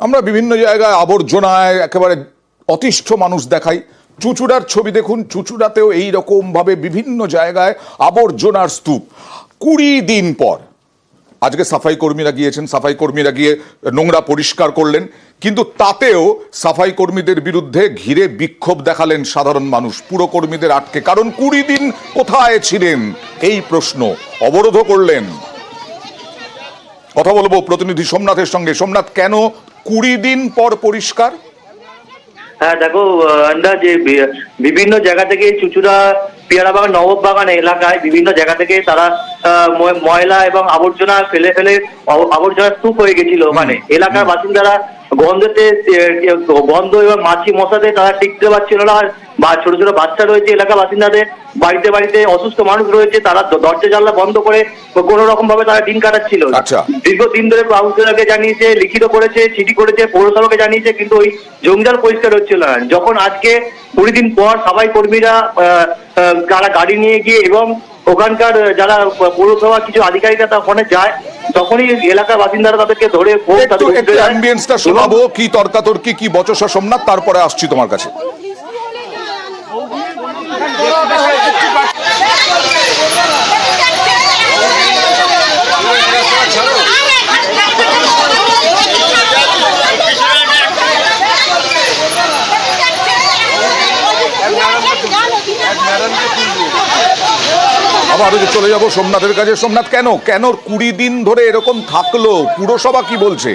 আমরা বিভিন্ন জায়গায় আবর্জনায় একেবারে অতিষ্ঠ মানুষ দেখাই। চুচুড়ার ছবি দেখুন, চুচুড়াতেও এই রকম ভাবে বিভিন্ন জায়গায় আবর্জনার স্তূপ। কুড়ি দিন পর, আজকে সাফাই কর্মীরা গিয়েছেন, সাফাই কর্মীরা গিয়ে নোংরা পরিষ্কার করলেন, কিন্তু তাতেও সাফাই কর্মীদের বিরুদ্ধে ঘিরে বিক্ষোভ দেখালেন সাধারণ মানুষ, পুরো কর্মীদের আটকে। কারণ কুড়ি দিন কোথায় ছিলেন? এই প্রশ্ন অবরোধ করলেন। কথা বলব প্রতিনিধি সোমনাথের সঙ্গে। সোমনাথ, কেন কুড়ি দিন পর পরিষ্কার? হ্যাঁ দেখো আমরা যে বিভিন্ন জায়গা থেকে চুচুড়া পেয়ারা বাগান নবাব বাগান এলাকায় বিভিন্ন জায়গা থেকে তারা ময়লা এবং আবর্জনা ফেলে ফেলে আব- আবর্জনা স্তূপ হয়ে গেছিল মানে এলাকার বাসিন্দারা গন্ধতে গন্ধ এবং মাছি মশাতে তারা টিকতে পারছিল না আর বা ছোট ছোট বাচ্চা রয়েছে এলাকা বাসিন্দাদের বাড়িতে বাড়িতে অসুস্থ মানুষ রয়েছে তারা দরজা জানলা বন্ধ করে কোনো রকম ভাবে তারা দিন কাটাচ্ছিল। আচ্ছা। দীর্ঘদিন ধরে কাউন্সিলরকে জানিয়েছে লিখিত করেছে চিঠি করেছে পৌরসভাকে জানিয়েছে কিন্তু ওই জঞ্জাল পরিষ্কার হচ্ছিল না। যখন আজকে কুড়ি দিন পর সবাই কর্মীরা তারা গাড়ি নিয়ে গিয়ে এবং ওখানকার যারা পৌরসভা কিছু আধিকারিকরা তা ওখানে যায় তখনই এলাকার বাসিন্দারা তাদেরকে ধরে অ্যাম্বিয়েন্সটা শোনাবো কি তর্কাতর্কি কি বচসা সোমনাথ তারপরে আসছি তোমার কাছে। আবার চলে যাব সোমনাথের কাছে। সোমনাথ, কেন? কেন কুড়ি দিন ধরে এরকম থাকল? পুরসভা কি বলছে?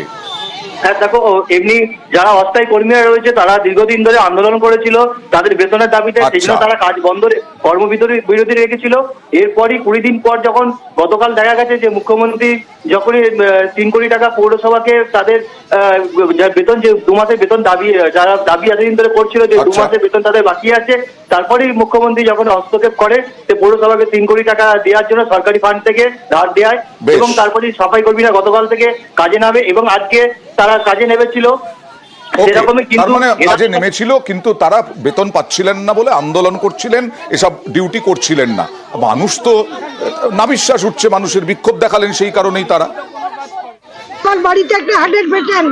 হ্যাঁ দেখো এমনি যারা অস্থায়ী কর্মীরা রয়েছে তারা দীর্ঘদিন ধরে আন্দোলন করেছিল তাদের বেতনের দাবিতে সেই জন্য আচ্ছা। তারা কাজ বন্ধ কর্মবিরতি বিরতি রেখেছিল এরপরই কুড়ি দিন পর যখন গতকাল দেখা গেছে যে মুখ্যমন্ত্রী যখনই তিন কোটি টাকা পৌরসভাকে তাদের বেতন যে দু মাসের বেতন দাবি যারা দাবি এতদিন ধরে করছিল যে দু আচ্ছা। মাসের বেতন তাদের বাকি আছে তারপরেই মুখ্যমন্ত্রী যখন হস্তক্ষেপ করে সে পৌরসভাকে তিন কোটি টাকা দেওয়ার জন্য সরকারি ফান্ড থেকে ধার দেয়। এবং তারপরে সাফাই কর্মীরা গতকাল থেকে কাজে নামে এবং আজকে তারা কাজে নেমেছিল। মানে কাজে নেমেছিল কিন্তু তারা বেতন পাচ্ছিলেন না বলে আন্দোলন করছিলেন এসব ডিউটি করছিলেন না। মানুষ তো না বিশ্বাস উঠছে মানুষের বিক্ষোভ দেখালেন সেই কারণেই তারা। আমার বাড়িতে একটা হার্টের পেশেন্ট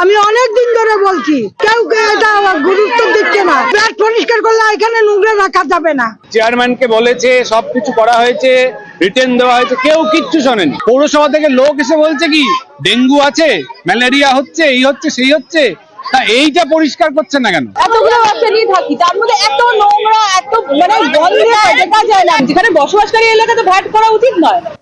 আমি অনেক দিন ধরে বলছি কেউ কেউ গুরুত্ব পরিষ্কার করলে এখানে নোংরা রাখা যাবে না। চেয়ারম্যানকে বলেছে সবকিছু করা হয়েছে রিটেন দেওয়া হয়েছে কেউ কিচ্ছু শোনেনি। পৌরসভা থেকে লোক এসে বলছে কি ডেঙ্গু আছে ম্যালেরিয়া হচ্ছে এই হচ্ছে সেই হচ্ছে তা এইটা পরিষ্কার করছে না কেন? এতগুলো বাচ্চা নিয়ে থাকি তার মধ্যে এত নোংরা এত মানে গন্ধে দেখা যায় না। যেখানে বসবাসকারী এলাকাতে ভ্যাট করা উচিত নয়।